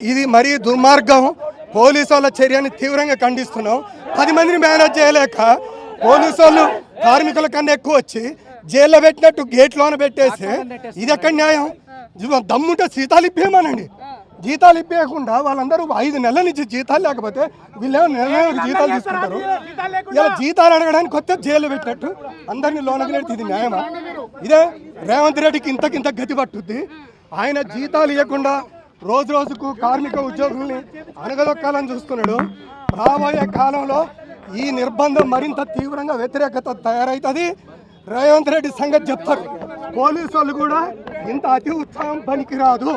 ఇది మరీ దుర్మార్గం. పోలీసు వాళ్ళ చర్యని తీవ్రంగా ఖండిస్తున్నాం. పది మందిని మేనేజ్ చేయలేక పోలీసు వాళ్ళు కార్మికుల కన్నా ఎక్కువ వచ్చి జైల్లో పెట్టినట్టు గేట్లోన పెట్టేసి ఇది ఎక్కడ న్యాయం? దమ్ముంటే జీతాలు ఇప్పేయమనండి. జీతాలు ఇప్పేయకుండా వాళ్ళందరూ ఐదు నెలల నుంచి జీతాలు లేకపోతే వీళ్ళేమో నెల నెలకు జీతాలు తీసుకుంటారు. ఇలా జీతాలు అడగడానికి కొత్త జైలు పెట్టినట్టు అందరినీ లోనకి నెడితే ఇది న్యాయమా? ఇదే రేవంత్ రెడ్డికి ఇంతకింత గతి పట్టుద్ది. ఆయన జీతాలు ఇవ్వకుండా రోజు రోజుకు కార్మిక ఉద్యోగుల్ని అనగదొక్కాలని చూస్తున్నాడు. రాబోయే కాలంలో ఈ నిర్బంధం మరింత తీవ్రంగా వ్యతిరేకత తయారవుతుంది రేవంత్ రెడ్డి సంగతి చెప్తారు. పోలీసు వాళ్ళు కూడా ఇంత అతి ఉత్సాహం పనికిరాదు.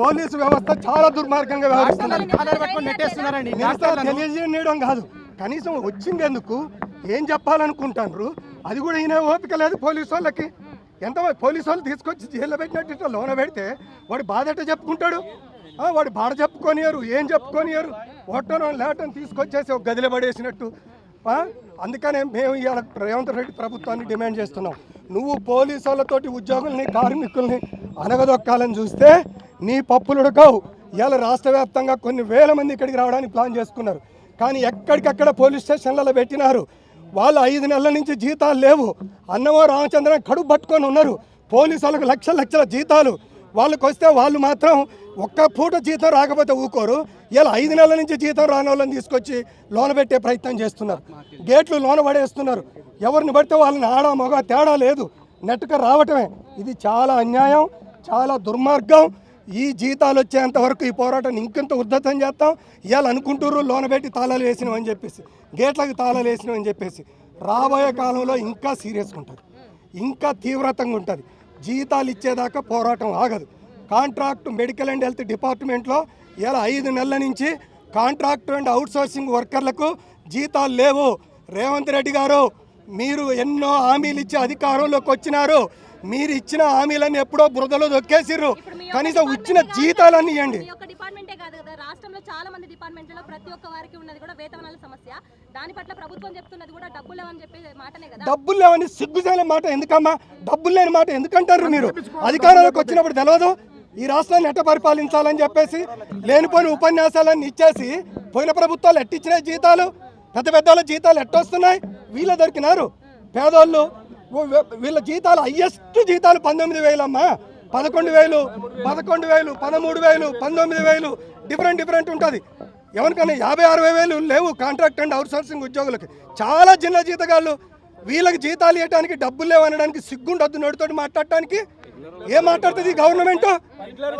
పోలీసు వ్యవస్థ చాలా దుర్మార్గంగా వ్యవహరిస్తున్నారు. తెలియజేయడం కాదు. కనీసం వచ్చింది ఎందుకు? ఏం చెప్పాలనుకుంటారు అది కూడా ఈయన ఓపిక లేదు పోలీసు వాళ్ళకి. ఎంత పోలీసు వాళ్ళు తీసుకొచ్చి జైల్లో పెట్టినట్టు ఇట్లా లోన పెడితే వాడు బాధ ఎట్ట చెప్పుకుంటాడు? వాడు బాధ చెప్పుకొనియరు ఏం చెప్పుకొనియరు? ఓటను లేటను తీసుకొచ్చేసి ఒక గదిలో పడేసినట్టు. అందుకనే మేము ఇవాళ రేవంత్ రెడ్డి ప్రభుత్వాన్ని డిమాండ్ చేస్తున్నాం. నువ్వు పోలీసు వాళ్ళతోటి ఉద్యోగుల్ని కార్మికుల్ని అనగదొక్కాలని చూస్తే నీ పప్పులు కావు ఇవాళ రాష్ట్ర వ్యాప్తంగా కొన్ని వేల మంది ఇక్కడికి రావడానికి ప్లాన్ చేసుకున్నారు. కానీ ఎక్కడికక్కడ పోలీస్ స్టేషన్లలో పెట్టినారు. వాళ్ళు ఐదు నెలల నుంచి జీతాలు లేవు. అన్నమో రామచంద్ర కడుపు పట్టుకొని ఉన్నారు. పోలీసు వాళ్ళకు లక్షల లక్షల జీతాలు. వాళ్ళకి వస్తే వాళ్ళు మాత్రం ఒక్క పూట జీతం రాకపోతే ఊకోరు. ఇలా ఐదు నెలల నుంచి జీతం రాని వాళ్ళని తీసుకొచ్చి లోన పెట్టే ప్రయత్నం చేస్తున్నారు. గేట్లు లోన పడేస్తున్నారు. ఎవరిని పడితే వాళ్ళని ఆడ మగ తేడా లేదు. నెట్టుగా రావటమే. ఇది చాలా అన్యాయం చాలా దుర్మార్గం. ఈ జీతాలు వచ్చేంత వరకు ఈ పోరాటం ఇంకెంత ఉద్ధతం చేస్తాం? ఇవాళ అనుకుంటున్నారు లోన పెట్టి తాళాలు వేసినామని చెప్పేసి గేట్లకు తాళాలు వేసినామని చెప్పేసి రాబోయే కాలంలో ఇంకా సీరియస్గా ఉంటుంది. ఇంకా తీవ్రతంగా ఉంటుంది. జీతాలు ఇచ్చేదాకా పోరాటం ఆగదు. కాంట్రాక్ట్ మెడికల్ అండ్ హెల్త్ డిపార్ట్మెంట్లో ఇలా ఐదు నెలల నుంచి కాంట్రాక్ట్ అండ్ అవుట్సోర్సింగ్ వర్కర్లకు జీతాలు లేవు. రేవంత్ రెడ్డి గారు మీరు ఎన్నో హామీలు ఇచ్చి అధికారంలోకి వచ్చినారు. మీరు ఇచ్చిన హామీలన్నీ ఎప్పుడో బురదలో దొక్కేసిర్రు. కనీసం ఇచ్చిన జీతాలన్నీ ఇవ్వండి ఈ ఒక్క డిపార్ట్మెంటే కాదు కదా రాష్ట్రంలో చాలా మంది డిపార్ట్మెంట్లలో ప్రతి ఒక్క వారికి ఉన్నది కూడా వేతనాల సమస్య. దాని పట్ల ప్రభుత్వం చెప్తున్నది కూడా డబ్బులు లేవని చెప్పే మాటనే కదా. డబ్బులు లేవని సిగ్గుజాలే మాట ఎందుకమ్మా? డబ్బులు లేని మాట ఎందుకంటారు మీరు? అధికారంలోకి వచ్చినప్పుడు తెలియదు ఈ రాష్ట్రాన్ని ఎట్ట పరిపాలించాలని చెప్పేసి లేనిపోయిన ఉపన్యాసాలన్నీ ఇచ్చేసి పోయిన ప్రభుత్వాలు ఎట్టిచ్చినాయి జీతాలు? పెద్ద పెద్ద వాళ్ళ జీతాలు ఎట్టొస్తున్నాయి? వీళ్ళ దొరికినారు పేదోళ్ళు వీళ్ళ జీతాలు హయ్యెస్ట్ జీతాలు పంతొమ్మిది వేలమ్మా. పదకొండు వేలు పదకొండు వేలు పదమూడు వేలు పంతొమ్మిది వేలు. డిఫరెంట్ డిఫరెంట్ ఉంటుంది. ఎవరికైనా యాభై అరవై వేలు లేవు కాంట్రాక్ట్ అండ్ అవుట్సోర్సింగ్ ఉద్యోగులకి. చాలా చిన్న జీతగాళ్ళు వీళ్ళకి జీతాలు ఇవ్వడానికి డబ్బులు లేవనడానికి సిగ్గుండొద్దు నోటితోటి మాట్లాడటానికి. ఏం మాట్లాడుతుంది గవర్నమెంట్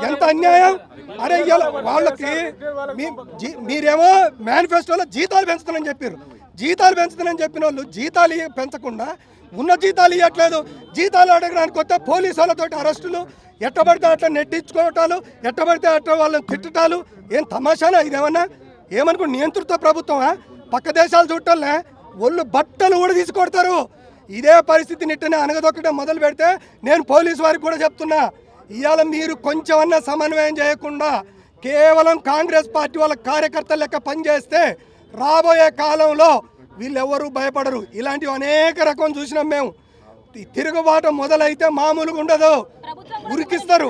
ఎంత అన్యాయం? అరే ఇవాళ వాళ్ళకి మీ- జీ- మీరేమో మేనిఫెస్టోలో జీతాలు పెంచుతానని చెప్పారు జీతాలు పెంచుతానని చెప్పిన వాళ్ళు జీతాలు పెంచకుండా ఉన్న జీతాలు ఇవ్వట్లేదు జీతాలు అడగడానికి కొత్త పోలీసు వాళ్ళతోటి అరెస్టులు ఎట్టబడితే అట్లా నెట్టించుకోవటాలు ఎట్టబడితే అట్లా వాళ్ళని తిట్టటాలు. ఏం తమాషానా ఇదేమన్నా? ఏమనుకో నియంతృత్వ ప్రభుత్వమా? పక్క దేశాలు చూడటంలే. ఒళ్ళు బట్టలు కూడా తీసుకొడతారు ఇదే పరిస్థితి నిట్టనే అనగదొక్కడం మొదలు పెడితే నేను పోలీసు వారికి కూడా చెప్తున్నా ఇవాళ మీరు కొంచెమన్నా సమన్వయం చేయకుండా కేవలం కాంగ్రెస్ పార్టీ వాళ్ళ కార్యకర్తల లెక్క పనిచేస్తే రాబోయే కాలంలో వీళ్ళెవరూ భయపడరు. ఇలాంటివి అనేక రకం చూసినాం మేము. తిరుగుబాటు మొదలైతే మామూలుగా ఉండదు. ఉరికిస్తారు.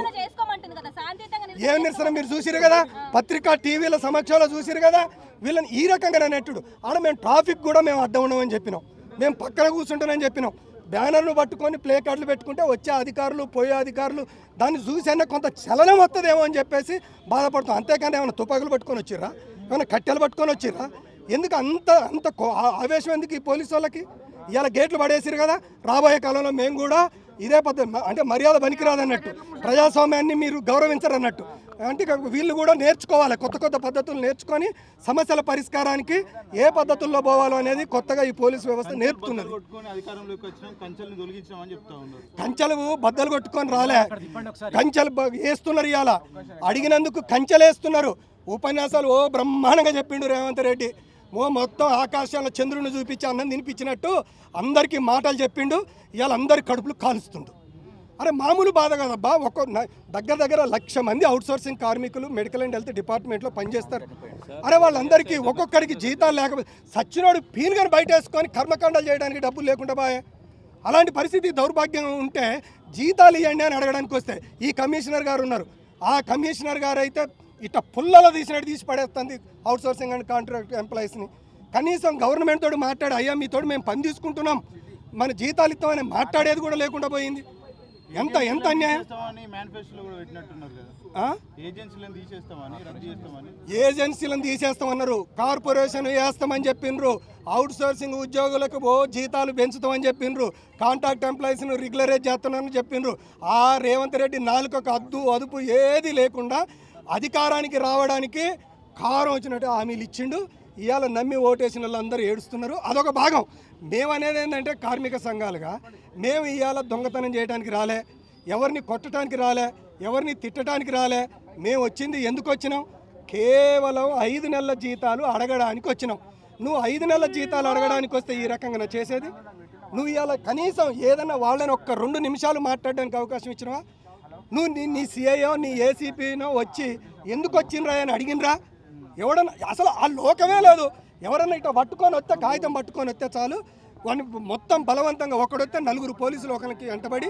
ఏం నిరసన మీరు చూసిరు కదా? పత్రికా టీవీల సమక్షంలో చూసిరు కదా? వీళ్ళని ఈ రకంగా నెట్టుడు ఆడ మేము ట్రాఫిక్ కూడా మేము అడ్డం ఉండమని చెప్పినాం. మేము పక్కన కూర్చుంటానని చెప్పినాం. బ్యానర్లు పట్టుకొని ప్లే కార్డులు పెట్టుకుంటే వచ్చే అధికారులు పోయే అధికారులు దాన్ని చూసైనా కొంత చలనం వస్తుందేమో అని చెప్పేసి బాధపడతాం అంతేకాని ఏమైనా తుపాకులు పట్టుకొని వచ్చిర్రా? ఏమైనా కట్టెలు పట్టుకొని వచ్చిర్రా? ఎందుకు అంత అంత కో- ఆవేశం ఎందుకు ఈ పోలీసు వాళ్ళకి? ఇవాళ గేట్లు పడేసిరు కదా రాబోయే కాలంలో మేము కూడా ఇదే పద్ధతి అంటే మర్యాద పనికిరాదన్నట్టు ప్రజాస్వామ్యాన్ని మీరు గౌరవించరన్నట్టు. అంటే వీళ్ళు కూడా నేర్చుకోవాలి కొత్త కొత్త పద్ధతులు నేర్చుకొని సమస్యల పరిష్కారానికి ఏ పద్ధతుల్లో పోవాలో అనేది కొత్తగా ఈ పోలీసు వ్యవస్థ నేర్పుతున్నది. కొట్టుకొని అధికారంలోకి వచ్చినాం కంచెల్ని తొలగించామని చెప్తా ఉన్నారు. కంచెలు బద్దలు కొట్టుకొని రాలే. కంచెలు వేస్తున్నారు ఇవాళ అడిగినందుకు కంచెలు వేస్తున్నారు. ఉపన్యాసాలు ఓ బ్రహ్మాండంగా చెప్పిండు రేవంత్ రెడ్డి. ఓ మొత్తం ఆకాశంలో చంద్రుని చూపించి అన్నం తినిపించినట్టు అందరికీ మాటలు చెప్పిండు. ఇవాళ అందరి కడుపులు కాలుస్తుండు. అరే మామూలు బాధ కదబ్బా. ఒక్క దగ్గర దగ్గర లక్ష మంది అవుట్సోర్సింగ్ కార్మికులు మెడికల్ అండ్ హెల్త్ డిపార్ట్మెంట్లో పనిచేస్తారు. అరే వాళ్ళందరికీ ఒక్కొక్కరికి జీతాలు లేకపోతే సచ్చినోడు పీనుగని బయట వేసుకొని కర్మకాండాలు చేయడానికి డబ్బులు లేకుండా బాయే. అలాంటి పరిస్థితి దౌర్భాగ్యం ఉంటే జీతాలు ఇవ్వండి అని అడగడానికి వస్తే ఈ కమిషనర్ గారు ఉన్నారు. ఆ కమిషనర్ గారు అయితే ఇట్లా పుల్లలో తీసినట్టు తీసి పడేస్తుంది అవుట్ సోర్సింగ్ అండ్ కాంట్రాక్ట్ ఎంప్లాయీస్ని కనీసం గవర్నమెంట్ తోటి మాట్లాడి అయ్యా మీతో మేము పని తీసుకుంటున్నాం. మన జీతాలు ఇస్తామని మాట్లాడేది కూడా లేకుండా పోయింది. ఎంత ఎంత అన్యాయం? ఏజెన్సీలను తీసేస్తామన్నారు. కార్పొరేషన్ వేస్తామని చెప్పిండ్రు అవుట్ సోర్సింగ్ ఉద్యోగులకు ఓ జీతాలు పెంచుతామని చెప్పిండ్రు కాంట్రాక్ట్ ఎంప్లాయీస్ను రెగ్యులరైజ్ చేస్తున్నామని చెప్పిండ్రు ఆ రేవంత్ రెడ్డి నాలుకకు అద్దు అదుపు ఏది లేకుండా అధికారానికి రావడానికి కారం వచ్చినట్టు హామీలు ఇచ్చిండు. ఇవాళ నమ్మి ఓటేసిన వాళ్ళందరూ ఏడుస్తున్నారు. అదొక భాగం. మేము అనేది ఏంటంటే కార్మిక సంఘాలుగా. మేము ఇవాళ దొంగతనం చేయడానికి రాలే. ఎవరిని కొట్టడానికి రాలే. ఎవరిని తిట్టడానికి రాలే. మేము వచ్చింది ఎందుకు వచ్చినాం? కేవలం ఐదు నెలల జీతాలు అడగడానికి వచ్చినాం. నువ్వు ఐదు నెలల జీతాలు అడగడానికి వస్తే ఈ రకంగా చేసేది? నువ్వు ఇవాళ కనీసం ఏదైనా వాళ్ళని ఒక్క రెండు నిమిషాలు మాట్లాడడానికి అవకాశం ఇచ్చినావా? నువ్వు నీ నీ సిఐఓ నీ ఏసీపీనో వచ్చి ఎందుకు వచ్చినరా అని అడిగినరా ఎవడన్నా అసలు ఆ లోకమే లేదు. ఎవరన్నా ఇట్లా పట్టుకొని వస్తే కాగితం పట్టుకొని వస్తే చాలు. వాడిని మొత్తం బలవంతంగా ఒకడొస్తే నలుగురు పోలీసులు ఒకరికి వెంటబడి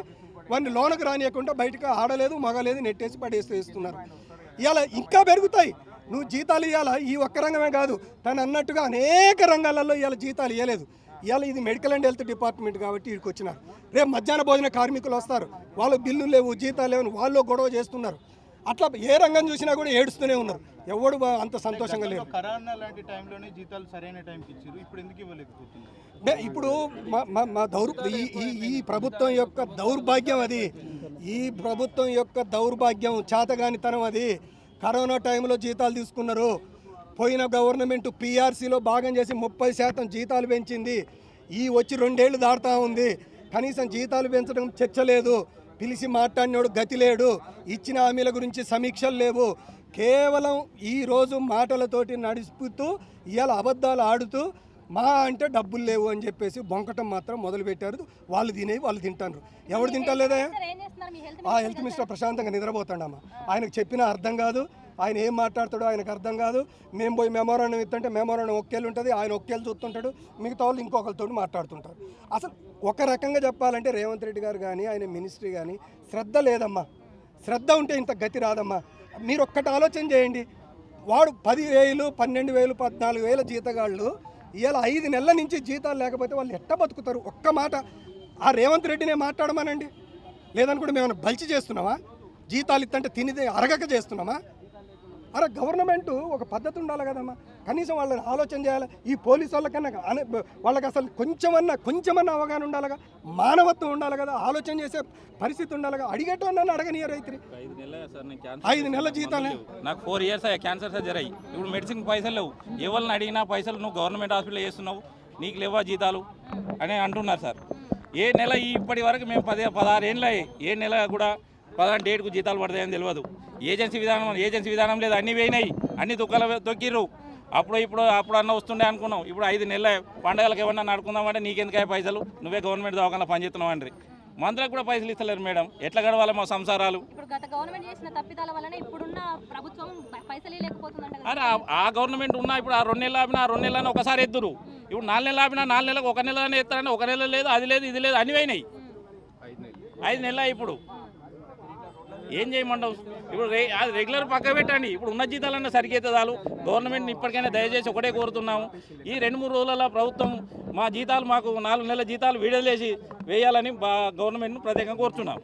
వాడిని లోనకు రానియకుండా బయటకు ఆడలేదు మగలేదు నెట్టేసి పడేసి వేస్తున్నారు ఇంకా పెరుగుతాయి. నువ్వు జీతాలు ఇవ్వాలా ఈ ఒక్క రంగమే కాదు. తను అన్నట్టుగా అనేక రంగాలలో ఇవాళ జీతాలు ఇవ్వలేదు ఇవాళ ఇది మెడికల్ అండ్ హెల్త్ డిపార్ట్మెంట్ కాబట్టి ఇక్కడికి వచ్చినారు. రేపు మధ్యాహ్న భోజన కార్మికులు వస్తారు. వాళ్ళ బిల్లు లేవు జీతాలు లేవు వాళ్ళు గొడవ చేస్తున్నారు. అట్లా ఏ రంగం చూసినా కూడా ఏడుస్తూనే ఉన్నారు. ఎవడు అంత సంతోషంగా లేరు కరోనా లాంటి టైంలోనే జీతాలు సరైన టైంకి ఇచ్చారు. ఇప్పుడు ఎందుకు ఇవ్వలేకపోతున్నారు? మే- ఇప్పుడు దౌర్ ఈ ఈ- ఈ ప్రభుత్వం యొక్క దౌర్భాగ్యం అది. ఈ ప్రభుత్వం యొక్క దౌర్భాగ్యం చేతగానితనం అది. కరోనా టైంలో జీతాలు తీసుకున్నారు. పోయిన గవర్నమెంట్ పీఆర్సీలో భాగం చేసి ముప్పై శాతం జీతాలు పెంచింది. ఈ వచ్చి రెండేళ్ళు దాటుతా ఉంది. కనీసం జీతాలు పెంచడం చర్చ లేదు పిలిచి మాట్లాడినోడు గతి లేడు. ఇచ్చిన హామీల గురించి సమీక్షలు లేవు. కేవలం ఈ రోజు మాటలతోటి నడుపుతూ ఇవాళ అబద్ధాలు ఆడుతూ మా అంటే డబ్బులు లేవు అని చెప్పేసి బొంకటం మాత్రం మొదలుపెట్టారు. వాళ్ళు తినేవి వాళ్ళు తింటారు. ఎవడు తింటలేదా ఆ హెల్త్ మినిస్టర్ ప్రశాంతంగా నిద్రపోతాడమ్మా. ఆయనకు చెప్పినా అర్థం కాదు. ఆయన ఏం మాట్లాడతాడో ఆయనకు అర్థం కాదు. మేము పోయి మెమోరాండం ఇస్తుంటే మెమోరాండం ఒక్కేళ్ళు ఉంటుంది. ఆయన ఒక్కేళ్ళు చూస్తుంటాడు. మిగతా వాళ్ళు ఇంకొకరితో మాట్లాడుతుంటారు. అసలు ఒక రకంగా చెప్పాలంటే రేవంత్ రెడ్డి గారు కానీ ఆయన మినిస్ట్రీ కానీ శ్రద్ధ లేదమ్మా. శ్రద్ధ ఉంటే ఇంత గతి రాదమ్మా. మీరు ఒక్కటి ఆలోచన చేయండి. వాడు పది వేలు పన్నెండు వేలు పద్నాలుగు వేల జీతగాళ్ళు ఇవాళ ఐదు నెలల నుంచి జీతాలు లేకపోతే వాళ్ళు ఎట్ట బతుకుతారు? ఒక్క మాట. ఆ రేవంత్ రెడ్డినే మాట్లాడమనండి. లేదనుకుంటే మేము బలిచి చేస్తున్నామా? జీతాలు ఇత్తంటే తినిదే అరగక చేస్తున్నామా? అరే గవర్నమెంట్ ఒక పద్ధతి ఉండాలి కదమ్మా. కనీసం వాళ్ళని ఆలోచన చేయాలి. ఈ పోలీసు వాళ్ళకన్నా అనే- వాళ్ళకి అసలు కొంచెమన్నా కొంచెమన్నా అవగాహన ఉండాలిగా. మానవత్వం ఉండాలి కదా. ఆలోచన చేసే పరిస్థితి ఉండాలిగా అడిగేటోనన్నా అడగనియరు రైతుని. ఐదు నెలలు సార్ నేను క్యాన్సర్ ఐదు నెలల జీతాలే. నాకు ఫోర్ ఇయర్స్ అయ్యా క్యాన్సర్ సర్జరీ ఇప్పుడు మెడిసిన్ పైసలు లేవు. ఎవరిని అడిగినా పైసలు నువ్వు గవర్నమెంట్ హాస్పిటల్ చేస్తున్నావు. నీకు లేవా జీతాలు? అని అంటున్నారు సార్. ఏ నెల ఇప్పటి వరకు మేము పది పదహారు ఏళ్ళు ఏ నెల కూడా పదహారు డేట్కు జీతాలు పడతాయని తెలియదు. ఏజెన్సీ విధానం ఏజెన్సీ విధానం లేదు. అన్నీ పోయినాయి అన్ని దుఃఖాలు తొక్కిర్రు. అప్పుడు ఇప్పుడు అప్పుడు అన్న వస్తుండే అనుకున్నాం. ఇప్పుడు ఐదు నెలల పండగలకు ఏమన్నా నడుకుందామంటే నీకెందుకాయ పైసలు? నువ్వే గవర్నమెంట్ దవాఖాన పనిచేస్తున్నావు అండి మందులకు కూడా పైసలు ఇస్తలేరు మేడం. ఎట్లా గడవాలి మా సంసారాలు? ఇప్పుడు గత గవర్నమెంట్ చేసిన తప్పిదాల వలన ఇప్పుడున్న ప్రభుత్వం ప- పైసలు లేకపోతుందంట కదా. అరే ఆ- ఆ గవర్నమెంట్ ఉన్నా ఇప్పుడు ఆ రెండు నెలలు ఆపినా ఆ రెండు నెలలని ఒకసారి ఎద్దురు ఇప్పుడు నాలుగు నెలలు ఆపినా నాలుగు నెలలకు ఒక నెలని ఎత్తారని ఒక నెల లేదు అది లేదు ఇది లేదు అన్ని పోయినాయి ఐదు నెలలు. ఇప్పుడు. ఏం చేయమంటావు? ఇప్పుడు అది రెగ్యులర్ పక్క పెట్టండి. ఇప్పుడు ఉన్న జీతాలన్నా సరిగైతే చాలు. గవర్నమెంట్ని ఇప్పటికైనా దయచేసి ఒకటే కోరుతున్నాము. ఈ రెండు మూడు రోజులలో ప్రభుత్వం మా జీతాలు మాకు నాలుగు నెలల జీతాలు వీడలేసి వేయాలని బా గవర్నమెంట్ను ప్రత్యేకంగా కోరుతున్నాం.